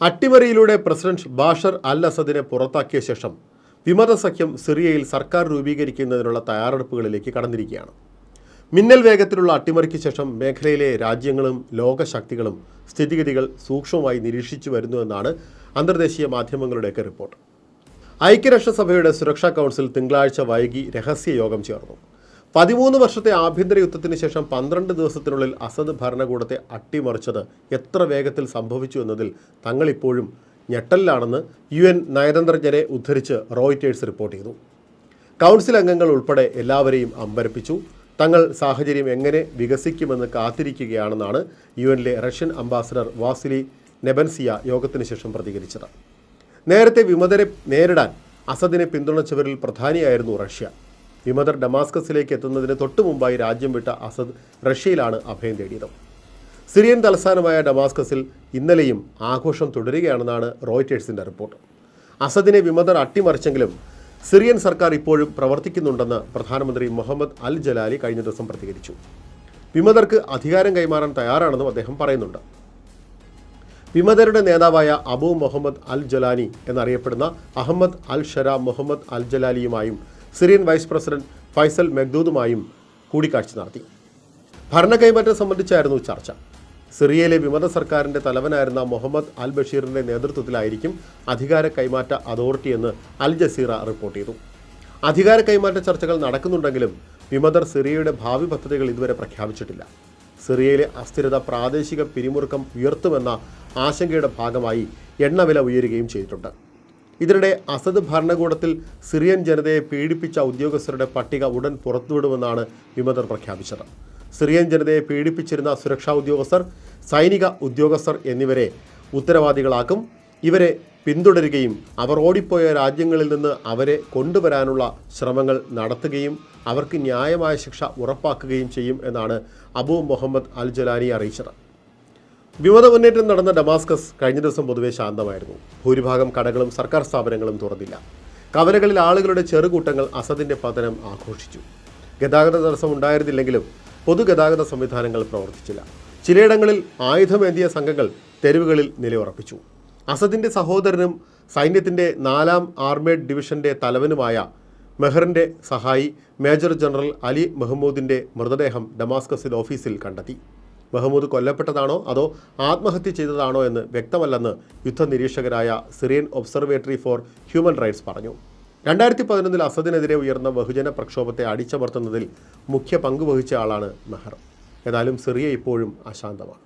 അട്ടിമറിയിലൂടെ president Bashar al അസദിനെ പുറത്താക്കിയ ശേഷം വിമത സഖ്യം സിറിയയിൽ സർക്കാർ രൂപീകരിക്കുന്നതിനുള്ള തയ്യാറെടുപ്പുകളിലേക്ക് കടന്നിരിക്കുകയാണ്. മിന്നൽ വേഗത്തിലുള്ള അട്ടിമറിക്ക് ശേഷം മേഖലയിലെ രാജ്യങ്ങളും ലോകശക്തികളും സ്ഥിതിഗതികൾ സൂക്ഷ്മമായി നിരീക്ഷിച്ചു വരുന്നുവെന്നാണ് അന്തർദേശീയ മാധ്യമങ്ങളുടെയൊക്കെ റിപ്പോർട്ട്. ഐക്യരാഷ്ട്രസഭയുടെ സുരക്ഷാ കൗൺസിൽ തിങ്കളാഴ്ച വൈകി രഹസ്യ യോഗം ചേർന്നു. പതിമൂന്ന് വർഷത്തെ ആഭ്യന്തര യുദ്ധത്തിന് ശേഷം പന്ത്രണ്ട് ദിവസത്തിനുള്ളിൽ അസദ് ഭരണകൂടത്തെ അട്ടിമറിച്ചത് എത്ര വേഗത്തിൽ സംഭവിച്ചു എന്നതിൽ തങ്ങളിപ്പോഴും ഞെട്ടലിലാണെന്ന് യു എൻ നയതന്ത്രജ്ഞരെ ഉദ്ധരിച്ച് റോയിറ്റേഴ്സ് റിപ്പോർട്ട് ചെയ്തു. കൗൺസിൽ അംഗങ്ങൾ ഉൾപ്പെടെ എല്ലാവരെയും അമ്പരപ്പിച്ചു. തങ്ങൾ സാഹചര്യം എങ്ങനെ വികസിക്കുമെന്ന് കാത്തിരിക്കുകയാണെന്നാണ് യു എനിലെ റഷ്യൻ അംബാസഡർ വാസിലി നെബൻസിയ യോഗത്തിന് ശേഷം പ്രതികരിച്ചത്. നേരത്തെ വിമതരെ നേരിടാൻ അസദിനെ പിന്തുണച്ചവരിൽ പ്രധാനിയായിരുന്നു റഷ്യ. വിമതർ ഡമാസ്കസിലേക്ക് എത്തുന്നതിന് തൊട്ടു മുമ്പായി രാജ്യം വിട്ട അസദ് റഷ്യയിലാണ് അഭയം തേടിയത്. സിറിയൻ തലസ്ഥാനമായ ഡമാസ്കസിൽ ഇന്നലെയും ആഘോഷം തുടരുകയാണെന്നാണ് റോയിറ്റേഴ്സിന്റെ റിപ്പോർട്ട്. അസദിനെ വിമതർ അട്ടിമറിച്ചെങ്കിലും സിറിയൻ സർക്കാർ ഇപ്പോഴും പ്രവർത്തിക്കുന്നുണ്ടെന്ന് പ്രധാനമന്ത്രി മുഹമ്മദ് അൽ ജലാലി കഴിഞ്ഞ ദിവസം പ്രതികരിച്ചു. വിമതർക്ക് അധികാരം കൈമാറാൻ തയ്യാറാണെന്നും അദ്ദേഹം പറയുന്നുണ്ട്. വിമതരുടെ നേതാവായ അബു മുഹമ്മദ് അൽ ജലാനി എന്നറിയപ്പെടുന്ന Ahmad al Shara Muhammad al ജലാലിയുമായും Syrian vice president Faisal മെഗ്ദൂദുമായും കൂടിക്കാഴ്ച നടത്തി. ഭരണ കൈമാറ്റം സംബന്ധിച്ചായിരുന്നു ചർച്ച. സിറിയയിലെ വിമത സർക്കാരിന്റെ തലവനായിരുന്ന മുഹമ്മദ് അൽ ബഷീറിന്റെ നേതൃത്വത്തിലായിരിക്കും അധികാര കൈമാറ്റ അതോറിറ്റി എന്ന് അൽ ജസീറ റിപ്പോർട്ട് ചെയ്തു. അധികാര കൈമാറ്റ ചർച്ചകൾ നടക്കുന്നുണ്ടെങ്കിലും വിമതർ സിറിയയുടെ ഭാവി പദ്ധതികൾ ഇതുവരെ പ്രഖ്യാപിച്ചിട്ടില്ല. സിറിയയിലെ അസ്ഥിരത പ്രാദേശിക പിരിമുറുക്കം ഉയർത്തുമെന്ന ആശങ്കയുടെ ഭാഗമായി എണ്ണവില ഉയരുകയും ചെയ്തിട്ടുണ്ട്. ഇതിനിടെ അസദ് ഭരണകൂടത്തിൽ സിറിയൻ ജനതയെ പീഡിപ്പിച്ച ഉദ്യോഗസ്ഥരുടെ പട്ടിക ഉടൻ പുറത്തുവിടുമെന്നാണ് വിമതർ പ്രഖ്യാപിച്ചത്. സിറിയൻ ജനതയെ പീഡിപ്പിച്ചിരുന്ന സുരക്ഷാ ഉദ്യോഗസ്ഥർ സൈനിക ഉദ്യോഗസ്ഥർ എന്നിവരെ ഉത്തരവാദികളാക്കും. ഇവരെ പിന്തുടരുകയും അവർ ഓടിപ്പോയ രാജ്യങ്ങളിൽ നിന്ന് അവരെ കൊണ്ടുവരാനുള്ള ശ്രമങ്ങൾ നടത്തുകയും അവർക്ക് ന്യായമായ ശിക്ഷ ഉറപ്പാക്കുകയും ചെയ്യും എന്നാണ് അബു മുഹമ്മദ് അൽ ജലാനി അറിയിച്ചത്. വിമത മുന്നേറ്റം നടന്ന ഡമാസ്കസ് കഴിഞ്ഞ ദിവസം പൊതുവെ ശാന്തമായിരുന്നു. ഭൂരിഭാഗം കടകളും സർക്കാർ സ്ഥാപനങ്ങളും തുറന്നില്ല. കവലകളിൽ ആളുകളുടെ ചെറുകൂട്ടങ്ങൾ അസദിന്റെ പതനം ആഘോഷിച്ചു. ഗതാഗത തടസ്സം ഉണ്ടായിരുന്നില്ലെങ്കിലും പൊതുഗതാഗത സംവിധാനങ്ങൾ പ്രവർത്തിച്ചില്ല. ചിലയിടങ്ങളിൽ ആയുധമേന്തിയ സംഘങ്ങൾ തെരുവുകളിൽ നിലയുറപ്പിച്ചു. അസദിന്റെ സഹോദരനും സൈന്യത്തിന്റെ നാലാം ആർമേഡ് ഡിവിഷന്റെ തലവനുമായ മെഹറിന്റെ സഹായി മേജർ ജനറൽ അലി മെഹ്മൂദിന്റെ മൃതദേഹം ഡമാസ്കസിൽ ഓഫീസിൽ കണ്ടെത്തി. മെഹമ്മൂദ് കൊല്ലപ്പെട്ടതാണോ അതോ ആത്മഹത്യ ചെയ്തതാണോ എന്ന് വ്യക്തമല്ലെന്ന് യുദ്ധനിരീക്ഷകരായ Syrian observatory for human rights പറഞ്ഞു. രണ്ടായിരത്തി പതിനൊന്നിൽ അസദിനെതിരെ ഉയർന്ന ബഹുജന പ്രക്ഷോഭത്തെ അടിച്ചമർത്തുന്നതിൽ മുഖ്യ പങ്കുവഹിച്ച ആളാണ് മെഹർ ഏതായാലും സിറിയ ഇപ്പോഴും അശാന്തമാണ്.